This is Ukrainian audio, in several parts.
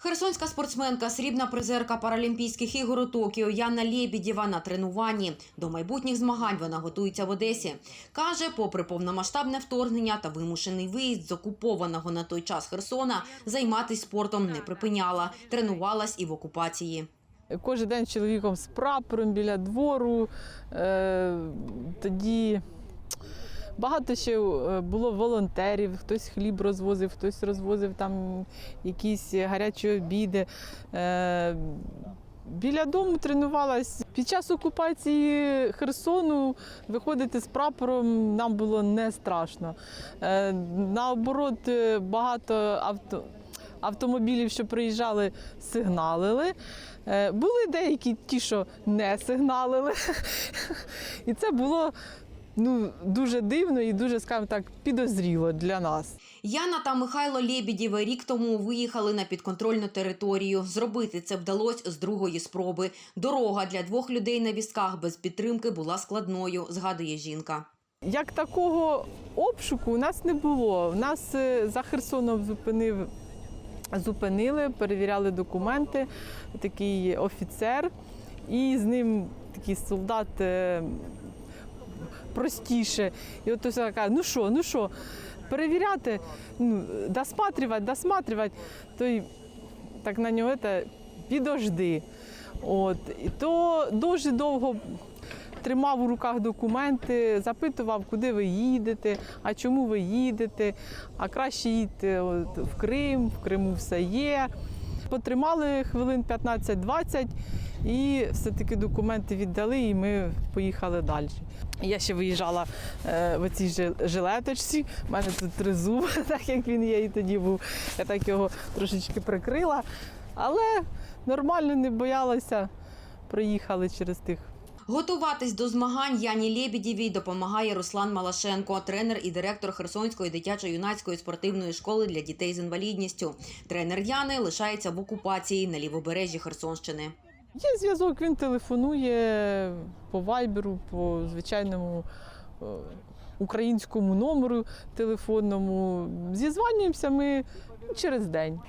Херсонська спортсменка, срібна призерка Паралімпійських ігор у Токіо Яна Лєбідєва на тренуванні. До майбутніх змагань вона готується в Одесі. Каже, попри повномасштабне вторгнення та вимушений виїзд з окупованого на той час Херсона, займатися спортом не припиняла. Тренувалась і в окупації. Кожен день чоловіком з прапором біля двору. Е, тоді багато ще е, було волонтерів, хтось хліб розвозив, хтось розвозив там якісь гарячі обіди. Е, Біля дому тренувалась. Під час окупації Херсону виходити з прапором нам було не страшно. Е, Наоборот, багато авто, автомобілів, що приїжджали, сигналили. Були деякі ті, що не сигналили. І це було ну, дуже дивно і дуже, скажімо так, підозріло для нас. Яна та Михайло Лєбідєви рік тому виїхали на підконтрольну територію. Зробити це вдалося з другої спроби. Дорога для двох людей на візках без підтримки була складною, згадує жінка. Як такого обшуку у нас не було. У нас е, за Херсоном зупинив, зупинили, перевіряли документи, такий офіцер, і з ним такий солдат е, простіше. І от ось каже, ну що, ну що, перевіряти, ну, досматривати, досматривати, той так на нього це, підожди. От. І то дуже довго тримав у руках документи, запитував, куди ви їдете, а чому ви їдете, а краще їдьте от, в Крим, в Криму все є. Потримали хвилин 15-20 і все-таки документи віддали, і ми поїхали далі. Я ще виїжджала е, в цій жилеточці. У мене тут тризуб, так як він є і тоді був. Я так його трошечки прикрила. Але нормально не боялася. Проїхали через тих Готуватись до змагань Яні Лєбідєвій допомагає Руслан Малашенко, тренер і директор Херсонської дитячо-юнацької спортивної школи для дітей з інвалідністю. Тренер Яни лишається в окупації на лівобережжі Херсонщини. Є зв'язок, він телефонує по вайберу, по звичайному е, українському номеру телефонному. Зізванюємося ми через день.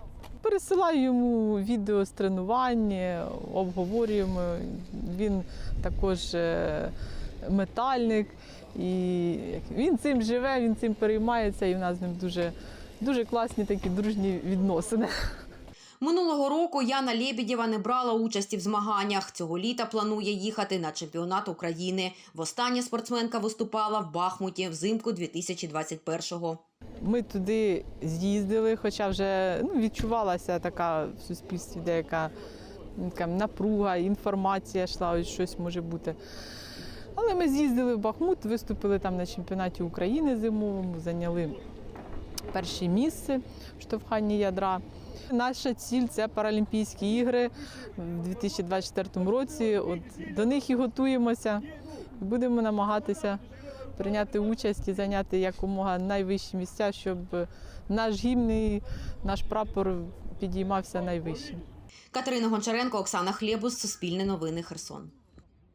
Пересилаю йому відео з тренування, обговорюємо. Він також е, метальник, і він цим живе, він цим переймається, і в нас з ним дуже, дуже класні такі дружні відносини. Минулого року Яна Лєбідєва не брала участі в змаганнях. Цього літа планує їхати на чемпіонат України. Востаннє спортсменка виступала в Бахмуті взимку 2021-го. Ми туди з'їздили, хоча вже ну, відчувалася така в суспільстві деяка така напруга, інформація йшла, ось щось може бути. Але ми з'їздили в Бахмут, виступили там на чемпіонаті України зимовому, зайняли перше місце в штовханні ядра. Наша ціль це Паралімпійські ігри в 2024 році. От до них і готуємося. І будемо намагатися прийняти участь і зайняти якомога найвищі місця, щоб наш гімн наш прапор підіймався найвище. Катерина Гончаренко, Оксана Хлєбус, Суспільне новини, Херсон.